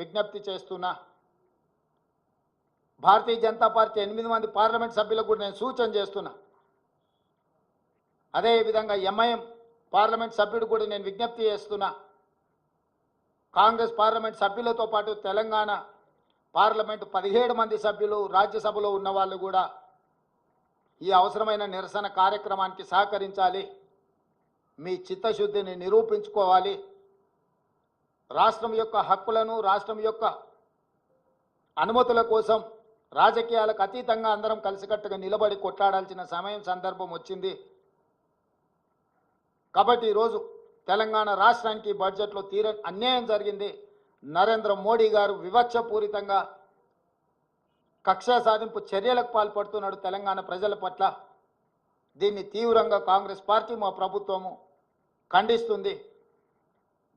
విజ్ఞప్తి చేస్తున్నా. భారతీయ జనతా పార్టీ ఎనిమిది మంది పార్లమెంట్ సభ్యులకు కూడా నేను సూచన చేస్తున్నా. అదేవిధంగా ఎంఐఎం పార్లమెంట్ సభ్యుడు కూడా నేను విజ్ఞప్తి చేస్తున్నా. కాంగ్రెస్ పార్లమెంట్ సభ్యులతో పాటు తెలంగాణ పార్లమెంట్ పదిహేడు మంది సభ్యులు రాజ్యసభలో ఉన్న వాళ్ళు కూడా ఈ అవసరమైన నిరసన కార్యక్రమానికి సహకరించాలి. మీ చిత్తశుద్ధిని నిరూపించుకోవాలి. రాష్ట్రం యొక్క హక్కులను రాష్ట్రం యొక్క అనుమతుల కోసం రాజకీయాలకు అతీతంగా అందరం కలిసికట్టుగా నిలబడి కొట్లాడాల్సిన సమయం సందర్భం వచ్చింది. కాబట్టి ఈరోజు తెలంగాణ రాష్ట్రానికి బడ్జెట్లో తీర అన్యాయం జరిగింది. నరేంద్ర మోడీ గారు వివక్షపూరితంగా కక్షా సాధింపు చర్యలకు పాల్పడుతున్నాడు తెలంగాణ ప్రజల పట్ల. దీన్ని తీవ్రంగా కాంగ్రెస్ పార్టీ మా ప్రభుత్వము ఖండిస్తుంది.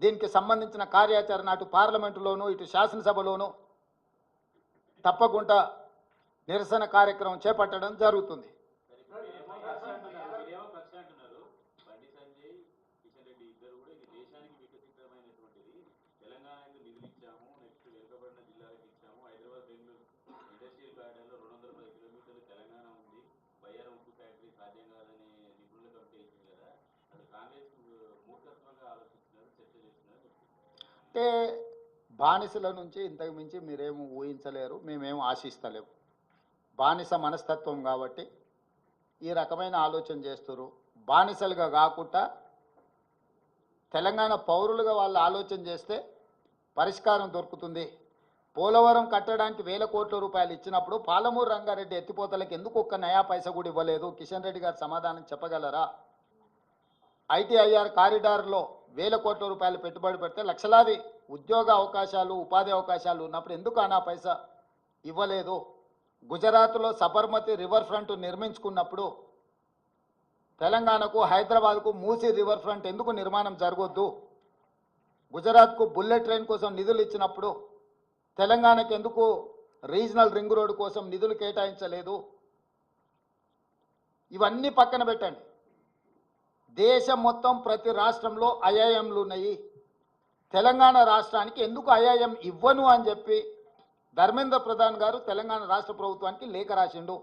దీనికి సంబంధించిన కార్యాచరణ అటు పార్లమెంటులోను ఇటు శాసనసభలోను తప్పకుండా నిరసన కార్యక్రమం చేపట్టడం జరుగుతుంది. అంటే బానిసల నుంచి ఇంతకు మించి మీరేమి ఊహించలేరు మేమేం ఆశిస్తలేము బానిస మనస్తత్వం కాబట్టి ఈ రకమైన ఆలోచన చేస్తారు బానిసలుగా కాకుండా తెలంగాణ పౌరులుగా వాళ్ళు ఆలోచన చేస్తే పరిష్కారం దొరుకుతుంది. పోలవరం కట్టడానికి వేల కోట్ల రూపాయలు ఇచ్చినప్పుడు పాలమూరు రంగారెడ్డి ఎత్తిపోతలకు ఎందుకు ఒక్క నయా పైస కూడా ఇవ్వలేదు? కిషన్ రెడ్డి గారు సమాధానం చెప్పగలరా? ఐటీఐఆర్ కారిడార్లో వేల కోట్ల రూపాయలు పెట్టుబడి పెడితే లక్షలాది ఉద్యోగ అవకాశాలు ఉపాధి అవకాశాలు ఉన్నప్పుడు ఎందుకు ఆ పైసా ఇవ్వలేదు? గుజరాత్లో సబర్మతి రివర్ ఫ్రంట్ నిర్మించుకున్నప్పుడు తెలంగాణకు హైదరాబాద్కు మూసి రివర్ ఫ్రంట్ ఎందుకు నిర్మాణం జరగొద్దు? గుజరాత్కు బుల్లెట్ ట్రైన్ కోసం నిధులు ఇచ్చినప్పుడు తెలంగాణకు ఎందుకు రీజనల్ రింగ్ రోడ్డు కోసం నిధులు కేటాయించలేదు? ఇవన్నీ పక్కన పెట్టండి. దేశం మొత్తం ప్రతి రాష్ట్రంలో ఐఐఎంలు ఉన్నాయి. తెలంగాణ రాష్ట్రానికి ఎందుకు ఐఐఎం ఇవ్వను అని చెప్పి ధర్మేంద్ర ప్రధాన్ గారు తెలంగాణ రాష్ట్ర ప్రభుత్వానికి లేఖ రాసిండు.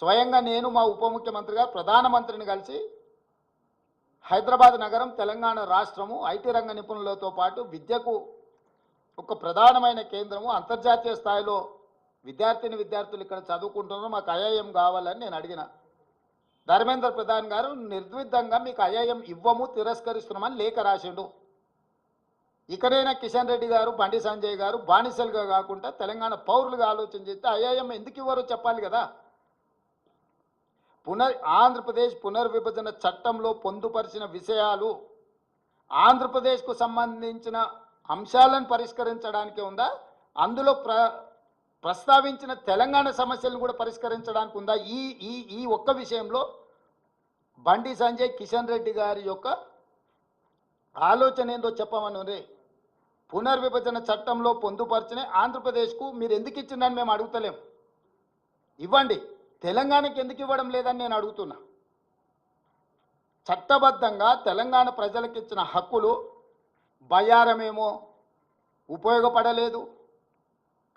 స్వయంగా నేను మా ఉప ముఖ్యమంత్రి గారు ప్రధానమంత్రిని కలిసి హైదరాబాద్ నగరం తెలంగాణ రాష్ట్రము ఐటీ రంగ నిపుణులతో పాటు విద్యకు ఒక ప్రధానమైన కేంద్రము అంతర్జాతీయ స్థాయిలో విద్యార్థిని విద్యార్థులు ఇక్కడ చదువుకుంటున్నారు మాకు ఐఐఎం కావాలని నేను అడిగిన. ధర్మేంద్ర ప్రధాన్ గారు నిర్ద్విధంగా మీకు అయ్యాయం ఇవ్వము తిరస్కరిస్తున్నామని లేఖ రాసిండు. ఇక్కడైనా కిషన్ రెడ్డి గారు బండి సంజయ్ గారు బానిసలుగా కాకుండా తెలంగాణ పౌరులుగా ఆలోచన చేస్తే అయ్యాయం ఎందుకు ఇవ్వరో చెప్పాలి కదా. పునర్ ఆంధ్రప్రదేశ్ పునర్విభజన చట్టంలో పొందుపరిచిన విషయాలు ఆంధ్రప్రదేశ్కు సంబంధించిన అంశాలను పరిష్కరించడానికి ఉందా? అందులో ప్ర ప్రస్తావించిన తెలంగాణ సమస్యలను కూడా పరిష్కరించడానికి ఉందా? ఈ ఈ ఈ ఒక్క విషయంలో బండి సంజయ్ కిషన్ రెడ్డి గారి యొక్క ఆలోచన ఏందో చెప్పమను రే. పునర్విభజన చట్టంలో పొందుపరిచిన ఆంధ్రప్రదేశ్కు మీరు ఎందుకు ఇచ్చిందని మేము అడుగుతలేం. ఇవ్వండి. తెలంగాణకి ఎందుకు ఇవ్వడం లేదని నేను అడుగుతున్నా. చట్టబద్ధంగా తెలంగాణ ప్రజలకు ఇచ్చిన హక్కులు బయారమేమో ఉపయోగపడలేదు.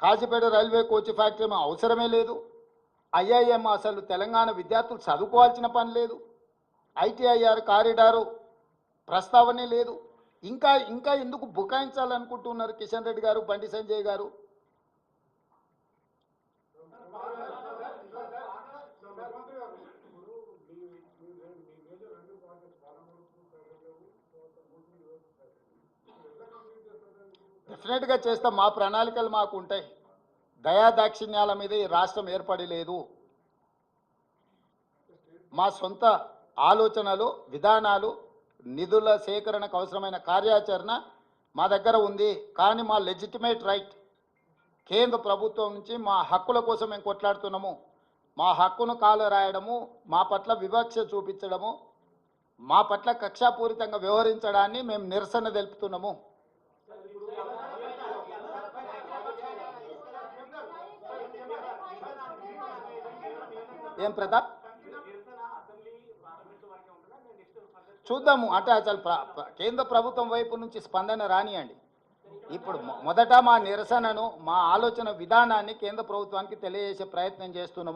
కాజీపేట రైల్వే కోచ్ ఫ్యాక్టరీ అవసరమే లేదు. ఐఐఎం అసలు తెలంగాణ విద్యార్థులు చదువుకోవాల్సిన పని లేదు. ఐటీఐఆర్ కారిడారు ప్రస్తావనే లేదు. ఇంకా ఇంకా ఎందుకు బుకాయించాలనుకుంటున్నారు కిషన్ రెడ్డి గారు బండి సంజయ్ గారు? డెఫినెట్గా చేస్తాం మా ప్రణాళికలు మాకు ఉంటాయి దయాదాక్షిణ్యాల మీద ఈ రాష్ట్రం ఏర్పడి లేదు. మా సొంత ఆలోచనలు విధానాలు నిధుల సేకరణకు అవసరమైన కార్యాచరణ మా దగ్గర ఉంది. కానీ మా లెజిటిమేట్ రైట్ కేంద్ర ప్రభుత్వం నుంచి మా హక్కుల కోసం మేము కొట్లాడుతున్నాము. మా హక్కును కాలు రాయడము మా పట్ల వివక్ష చూపించడము మా పట్ల కక్షాపూరితంగా వ్యవహరించడాన్ని మేము నిరసన తెలుపుతున్నాము. ఏం ప్రతాప్? చూద్దాము అంటే అసలు కేంద్ర ప్రభుత్వం వైపు నుంచి స్పందన రానియండి. ఇప్పుడు మొదట మా నిరసనను మా ఆలోచన విధానాన్ని కేంద్ర ప్రభుత్వానికి తెలియజేసే ప్రయత్నం చేస్తున్నాము.